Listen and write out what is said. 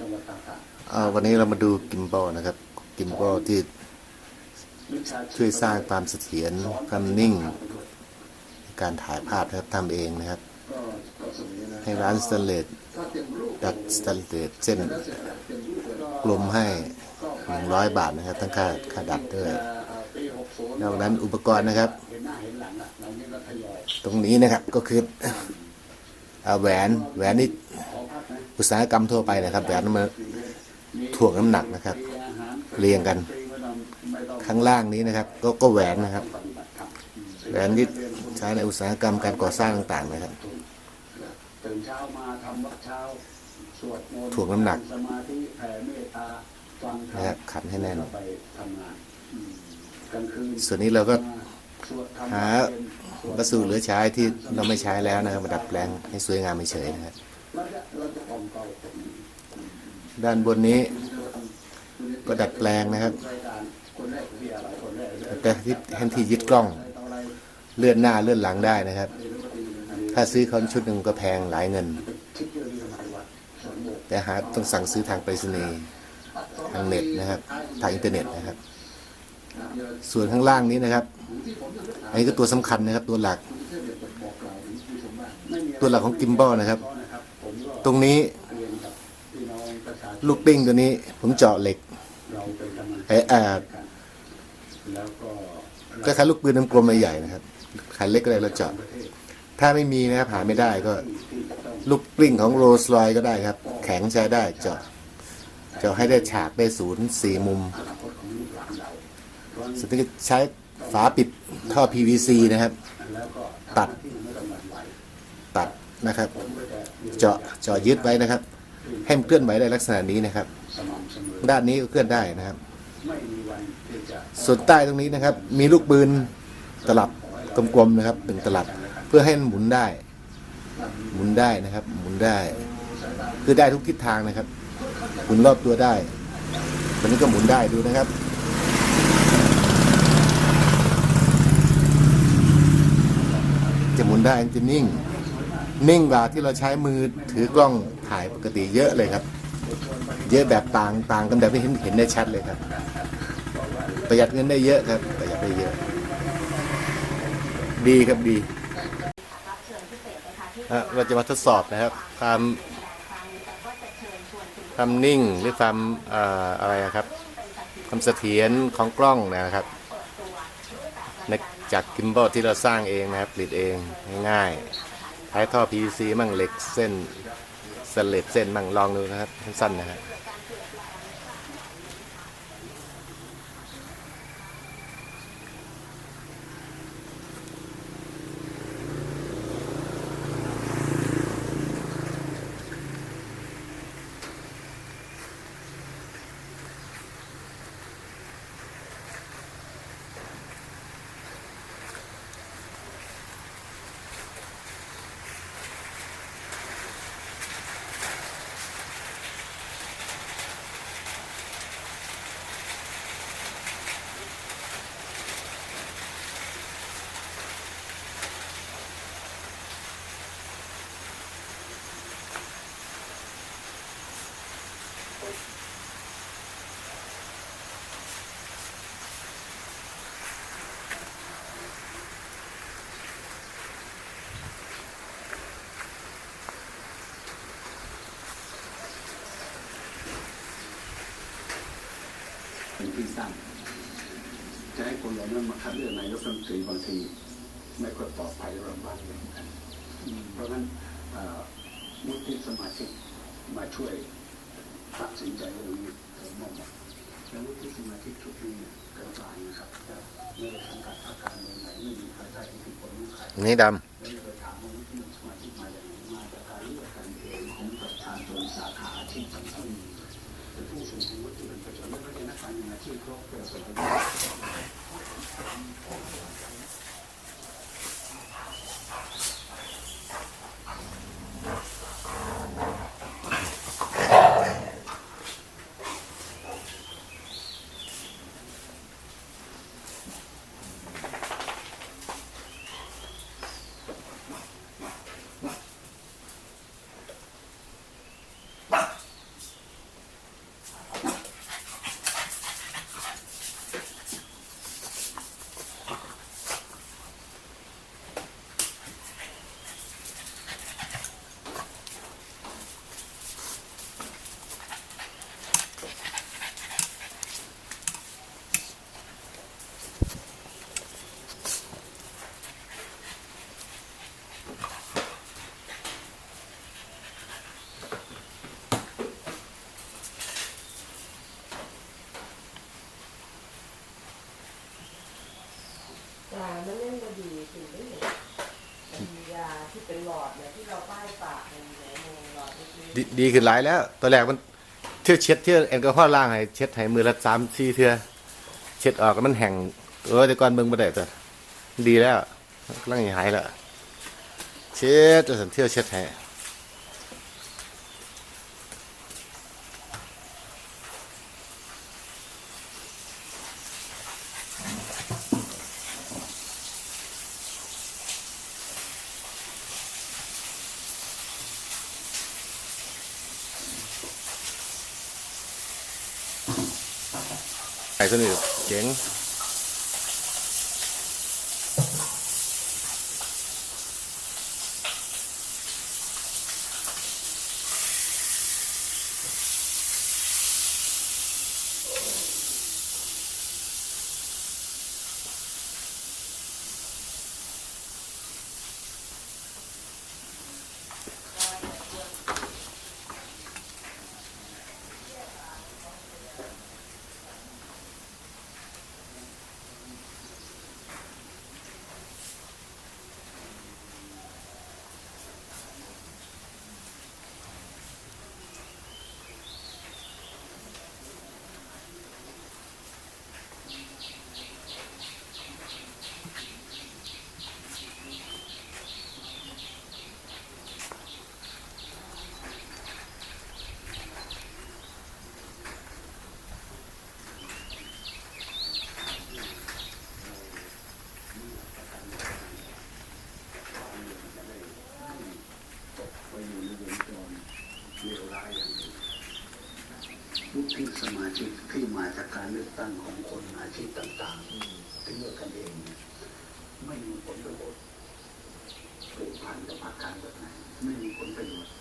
จังหวัดต่างอ่าวันนี้เรามาดูกิมบอลนะครับ กิมบอลที่ช่วยสร้างความเสถียรความนิ่ง การถ่ายภาพนะครับทำเองนะครับก็ก็สมัยนะให้ร้านสแตนเลสถ้าเต็มรูปดัดสแตนเลสเส้นแล้วเสร็จแล้วเต็มรูปก็กลมให้ 100 บาทนะครับ ทั้งค่าค่าดัดด้วยนอกนั้นอุปกรณ์นะครับ ตรงนี้นะครับก็คือเอาแหวนแหวนนี่ อุตสาหกรรมทั่วไปนะครับแหวนมาถ่วงน้ำหนักนะครับ เรียงกัน ข้างล่างนี้นะครับ ก็ก็แหวนนะครับ แหวนที่ใช้ในอุตสาหกรรมการก่อสร้างต่างๆนะครับถ่วงน้ำหนักนะครับขันให้แน่นส่วนนี้เราก็สวดธรรมหาวัสดุเหลือใช้ที่เราไม่ใช้แล้วนะครับมาดัดแปลงให้สวยงามเฉยๆนะครับ ด้านบนนี้ก็ดัดแปลงนะครับ แต่ที่แทนที่ยึดกล้อง เลื่อนหน้าเลื่อนหลังได้นะครับ ถ้าซื้อคอนชุดหนึ่งก็แพงหลายเงินคิดเรื่องนี้ทำไมวะสมบูรณ์แต่หาต้องสั่งซื้อทางไปรษณีย์ทางเน็ตนะครับ ทางอินเทอร์เน็ตนะครับ ส่วนข้างล่างนี้นะครับ อันนี้ก็ตัวสำคัญนะครับ ตัวหลัก ตัวหลักของกิมบอลนะครับ ตรงนี้ลูกปิ้งตัวนี้ผมเจาะเหล็กเราเป็นกำลังใจเอ่ออ่าก็คล้ายลูกปืนน้ำกลมใหญ่ๆนะครับขันเล็กอะไรเราเจาะถ้าไม่มีนะครับหาไม่ได้ก็ลูกกลิ้งของโรส์รอยก็ได้ครับ แข็งใช้ได้เจาะเจาะให้ได้ฉากได้ศูนย์สี่มุมสุดท้ายใช้ฝาปิดท่อ PVC นะครับ ตัดตัดนะครับ เจาะเจาะยึดไว้นะครับ ให้มันเคลื่อนไหวได้ลักษณะนี้นะครับ ด้านนี้ก็เคลื่อนได้นะครับ ส่วนใต้ตรงนี้นะครับ มีลูกปืนตลับกลมๆนะครับเป็นตลับเพื่อให้มันหมุนได้ หมุนได้นะครับ หมุนได้ คือได้ทุกทิศทางนะครับหมุนรอบตัวได้ตอนนี้ก็หมุนได้ดูนะครับจะหมุนได้จะนิ่ง นิ่งกว่าที่เราใช้มือถือกล้องถ่ายปกติเยอะเลยครับ เยอะแบบต่างต่างกันแบบที่เห็นเห็นได้ชัดเลยครับ ประหยัดเงินได้เยอะครับประหยัดได้เยอะ ดีครับดีอะเราจะมาทดสอบนะครับความความนิ่งหรือความเอ่ออะไรอะครับความเสถียรของกล้องนะครับในจากกิมบอลที่เราสร้างเองนะครับผลิตเองง่ายๆ ใช้ท่อ PVC มั่งเหล็กเส้นสเลดเส้นมั่งลองดูนะครับสั้นๆนะครับ ที่สร้างจะให้คนเหล่านั้นมาคัดเลือกนายกรัฐมนตรีบางทีไม่ค่อยปลอดภัยลำบากเหมือนกันอืมเพราะฉะนั้นเอ่อวุฒิสมาชิกมาช่วยตัดสินใจเรื่องนี้ผมมองว่าแล้ววุฒิสมาชิกชุดนี้เนี่ยกระจายนะครับไม่ได้สังกัดพรรคการเมืองไหนไม่มีใครได้อิทธิพลของใครนี่ดแล้วจะไปถามว่าวุฒิสมาชิกมาจากไหนมาจากการเลือกกันเองของประชาชนสาขาอาชีพต่างๆเป็นผู้ทรงคุณวุฒิเป็นประชาชนไม่ได้ นักกามันเล่นมาดีถึงได้เห็นยาที่เป็นหลอดเนี่ยที่เราป้ายปากในในหลอดดีขึ้นหลายแล้ว ตอนแรกมันเที่ยวเช็ดเที่ยวแอลกอฮอล์ล่างให้เช็ดให้มือละสามสี่เทื่อเช็ดออกแล้มันแห้งเออแต่ก่อนเบิ่งบ่ได้แต่ดีแล้วร่างหายแล้วเช็ดจนเที่ยวเช็ดให้ ไก่สนิทเจ๋ง ไปอยู่ในวงจร เลวร้ายอย่างนี้วุฒิสมาชิกที่มาจากการเลือกตั้งของคนอาชีพต่างๆที่เลือกกันเองไม่มีผลประโยชน์ผูกพันกับพรรคการเมืองไหนไม่มีผลประโยชน์